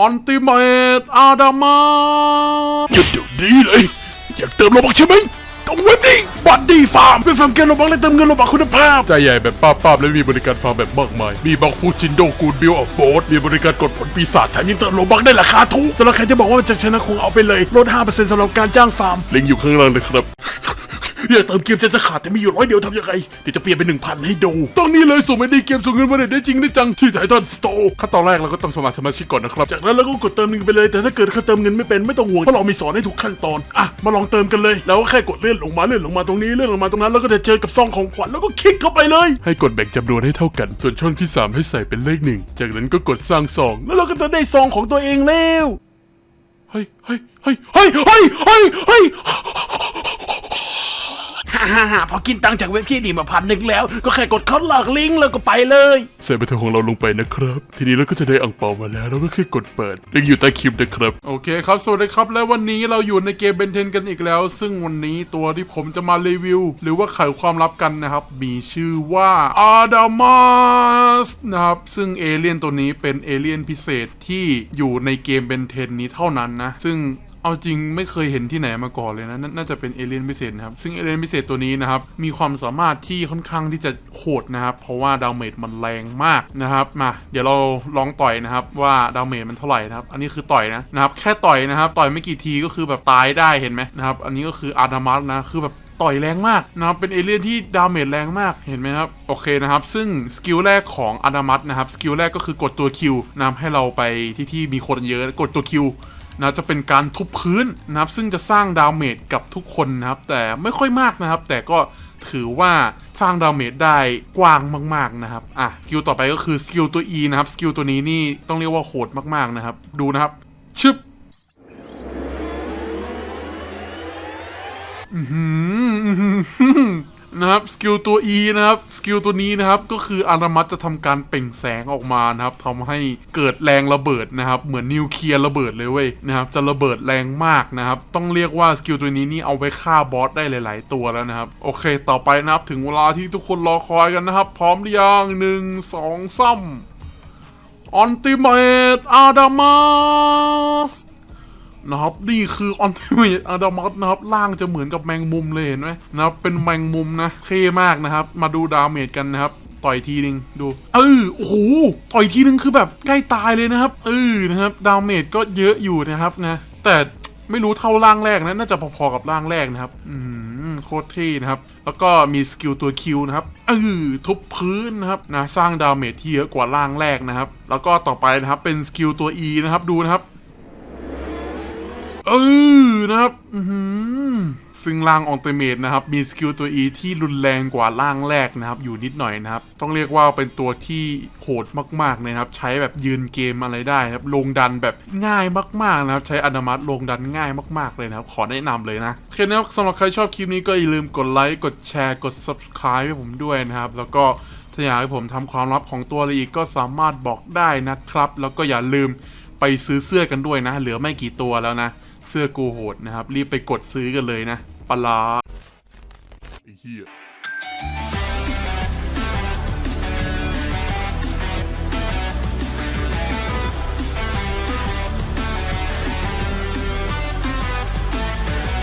อันติเมตอาดามาหยุดเดี๋ยวนี้เลย อยากเติมโลบักใช่ไหมต้องเว็บนี้บัตดีฟาร์มเป็นฟาร์มเกมโลบักและเติมเงินโลบักคุณภาพ ใจใหญ่แบบป้าป้าบและมีบริการฟาร์มแบบมากมาย มีบักฟูจินโดกูดบิลออฟโบสมีบริการกดผลปีศาจแถมยังเติมโลบักได้ราคาถูกสำหรับใครที่บอกว่ามันจะชนะคงเอาไปเลยลด5%สำหรับการจ้างฟาร์มลิงก์อยู่ข้างล่างเลยครับ อยากเติมเกมจะจะขาดแต่มีอยู่ร้อยเดียวทำยังไง เดี๋ยวจะเปลี่ยนเป็นหนึ่งพันให้ดูต้องนี้เลยส่งไม่ดีเกมส่งเงินมาได้จริงได้จังที่ไททันสโตร์ขั้นตอนแรกเราก็ต้องสมัครสมาชิกก่อนนะครับจากนั้นเราก็กดเติมเงินไปเลย แต่ถ้าเกิดเขาเติมเงินไม่เป็นไม่ต้องห่วงเพราะเรามีสอนให้ทุกขั้นตอนอะมาลองเติมกันเลยแล้วก็แค่กดเลื่อนลงมาเลื่อนลงมาตรงนี้เลื่อนลงมาตรงนั้นแล้วก็จะเจอกับซองของขวัญแล้วก็คลิกเข้าไปเลย ให้กดแบ่งจำนวนให้เท่ากัน ส่วนช่องที่ 3 ให้ใส่เป็นเลขหนึ่งจากนั้นก็กดสร้างซองแล้วเราก็จะได้ซองของตัวเองแล้วเฮ้ยเฮ้ยเฮ้ยเฮ้ยเฮ้ยเฮ้ยเฮ่าฮ่าพอกินตังค์จากเว็บที่ดีมาพันหนึ่งแล้ว ก็แค่กดเข้าหลักลิงก์แล้วก็ไปเลยใส่บันทึกของเราลงไปนะครับ ทีนี้เราก็จะได้อ่างเปามาแล้วเราก็แค่กดเปิดลิงก์อยู่ใต้คลิปนะครับ โอเคครับ สวัสดีครับ และวันนี้เราอยู่ในเกมเบนเทนกันอีกแล้ว ซึ่งวันนี้ตัวที่ผมจะมารีวิว หรือว่าไขความลับกันนะครับ มีชื่อว่าอาดามาสนะครับ ซึ่งเอเลี่ยนตัวนี้เป็นเอเลี่ยนพิเศษที่อยู่ในเกมเบนเทนนี้เท่านั้นนะ ซึ่งเอาจริงไม่เคยเห็นที่ไหนมาก่อนเลยนะน,น่าจะเป็นเอเลี่ยนพิเศษนะครับซึ่งเอเลี่ยนพิเศษตัวนี้นะครับมีความสามารถที่ค่อนข้างที่จะโหดนะครับเพราะว่าดาเมจมันแรงมากนะครับมาเดี๋ยวเราลองต่อยนะครับว่าดาเมจมันเท่าไหร่นะครับอันนี้คือต่อยนะนะครับแค่ต่อยนะครับต่อยไม่กี่ทีก็คือแบบตายได้เห็นไหมนะครับอันนี้ก็คืออาร์ดามัสนะคือแบบต่อยแรงมากนะครับ เป็นเอเลี่ยนที่ดาเมจแรงมาก เห็นไหมครับ โอเคนะครับ ซึ่งสกิลแรกของอาดามัสนะครับ สกิลแรกก็คือกดตัวคิวนะให้เราไปที่ที่มีคนเยอะ กดตัวคิว นะจะเป็นการทุบพื้นนะครับ ซึ่งจะสร้างดาเมจกับทุกคนนะครับ แต่ไม่ค่อยมากนะครับ แต่ก็ถือว่าสร้างดาเมจได้กว้างมาก ๆนะครับอะสกิลต่อไปก็คือสกิลตัว E นะครับสกิลตัวนี้นี่ต้องเรียกว่าโหดมากๆนะครับ ดูนะครับชึบอื นะครับสกิลตัว E นะครับสกิลตัวนี้นะครับก็คืออารามัตจะทำการเปล่งแสงออกมานะครับทำให้เกิดแรงระเบิดนะครับ เหมือนนิวเคลียร์ระเบิดเลยเว้ยนะครับจะระเบิดแรงมากนะครับ ต้องเรียกว่าสกิลตัวนี้นี่เอาไว้ฆ่าบอสได้หลาย ๆ ตัวแล้วนะครับ โอเค ต่อไปนะครับถึงเวลาที่ทุกคนรอคอยกันนะครับ พร้อมหรือยังหนึ่งสองสามอันติเมตอาดามาส นะครับนี่คือออนเทเมตอะดามัสนะครับล่างจะเหมือนกับแมงมุมเลยเห็นไหมนะครับเป็นแมงมุมนะเท่มากนะครับ มาดูดาเมจกันนะครับต่อยทีนึงดูเออโอ้โหต่อยทีนึงคือแบบใกล้ตายเลยนะครับเออนะครับดาเมจก็เยอะอยู่นะครับนะแต่ไม่รู้เท่าร่างแรกนะน่าจะพอๆกับร่างแรกนะครับ อืมโคตรเท่นะครับ แล้วก็มีสกิลตัวคิวนะครับเออทุบพื้นนะครับนะสร้างดาเมจที่เยอะกว่าร่างแรกนะครับ แล้วก็ต่อไปนะครับเป็นสกิลตัว E นะครับดูนะครับ เออนะครับอื้อหือซึ่งร่างออนเตเมดนะครับ มีสกิลตัว E ที่รุนแรงกว่าร่างแรกนะครับ อยู่นิดหน่อยนะครับ ต้องเรียกว่าเป็นตัวที่โหดมากๆเลยนะครับ ใช้แบบยืนเกมอะไรได้นะครับ ลงดันแบบง่ายมากๆนะครับ ใช้อนามัตลงดันง่ายมากๆเลยนะครับ ขอแนะนำเลยนะโอเคนะครับสำหรับใครชอบคลิปนี้ก็อย่าลืมกดไลค์กดแชร์กด subscribe ให้ผมด้วยนะครับ แล้วก็ถ้าอยากให้ผมทำความลับของตัวอะไรอีกก็สามารถบอกได้นะครับ แล้วก็อย่าลืมไปซื้อเสื้อกันด้วยนะ เหลือไม่กี่ตัวแล้วนะ เสื้อกูโหดนะครับ รีบไปกดซื้อกันเลยนะปลาไอ้เหี้ย